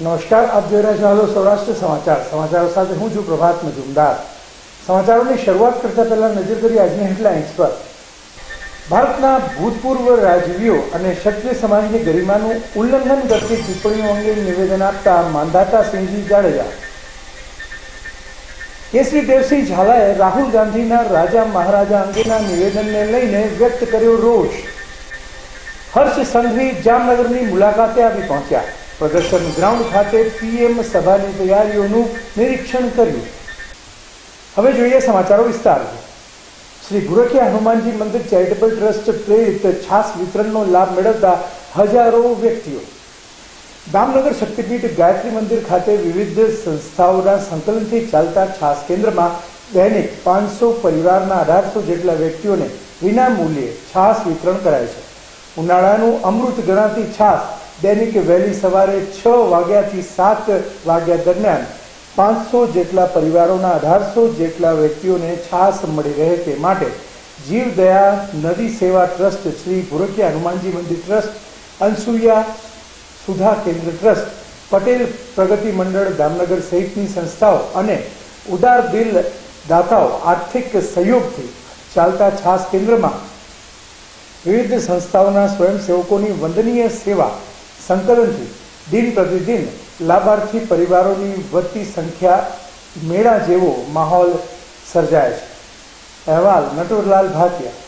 નમસ્કાર, આપ જોઈ રહ્યા છો સૌરાષ્ટ્ર સમાચાર. સમાચારો સાથે હું છું પ્રભાત મજુમદાર. સમાચારોની શરૂઆત કરતા પહેલા નજર કરી આજની હેડલાઇન્સ પર. ભારતના ભૂતપૂર્વ રાજવીઓ અને ક્ષત્રિય સમાજની ગરિમાનું ઉલ્લંઘન કરતી ટિપ્પણીઓ અંગે નિવેદન આપતા માંધાતા સિંહજી જાડેજા. કેસરી દેવસિંહ ઝાલાએ રાહુલ ગાંધીના રાજા મહારાજા અંગેના નિવેદનને લઈને વ્યક્ત કર્યો રોષ. હર્ષ સંઘવી જામનગરની મુલાકાતે આવી પહોંચ્યા. પ્રદર્શન ગ્રાઉન્ડ ખાતે પીએમ સભાની તૈયારીઓનું નિરીક્ષણ કર્યું. હવે જોઈએ સમાચારો વિસ્તારથી. શ્રી ગુરખિયા હનુમાનજી મંદિર ચેરિટેબલ ટ્રસ્ટ પ્રેરિત છાસ વિતરણનો લાભ મેળવતા હજારો વ્યક્તિઓ. દામનગર શક્તિપીઠ ગાયત્રી મંદિર ખાતે વિવિધ સંસ્થાઓના સંકલનથી ચાલતા છાસ કેન્દ્રમાં દૈનિક પાંચસો પરિવારના અઢારસો જેટલા વ્યક્તિઓને વિના મૂલ્યે છાસ વિતરણ કરાય છે. ઉનાળાનું અમૃત ગણાતી છાસ દૈનિક વહેલી સવારે છ વાગ્યાથી સાત વાગ્યા દરમિયાન પાંચસો જેટલા પરિવારોના અઢારસો જેટલા વ્યક્તિઓને છાસ મળી રહે તે માટે જીવદયા નદી સેવા ટ્રસ્ટ શ્રી ભુરકિયા હનુમાનજી મંદિર ટ્રસ્ટ અંસુયા સુધા કેન્દ્ર ટ્રસ્ટ, પટેલ પ્રગતિ મંડળ દામનગર સહિતની સંસ્થાઓ અને ઉદાર દિલ દાતાઓ આર્થિક સહયોગથી ચાલતા છાસ કેન્દ્રમાં વિવિધ સંસ્થાઓના સ્વયંસેવકોની વંદનીય સેવા સંકલનથી દિન પ્રતિદિન લાભાર્થી પરિવારોની વધતી સંખ્યા મેળા જેવો માહોલ સર્જાય છે. અહેવાલ, નટવરલાલ ભાટિયા.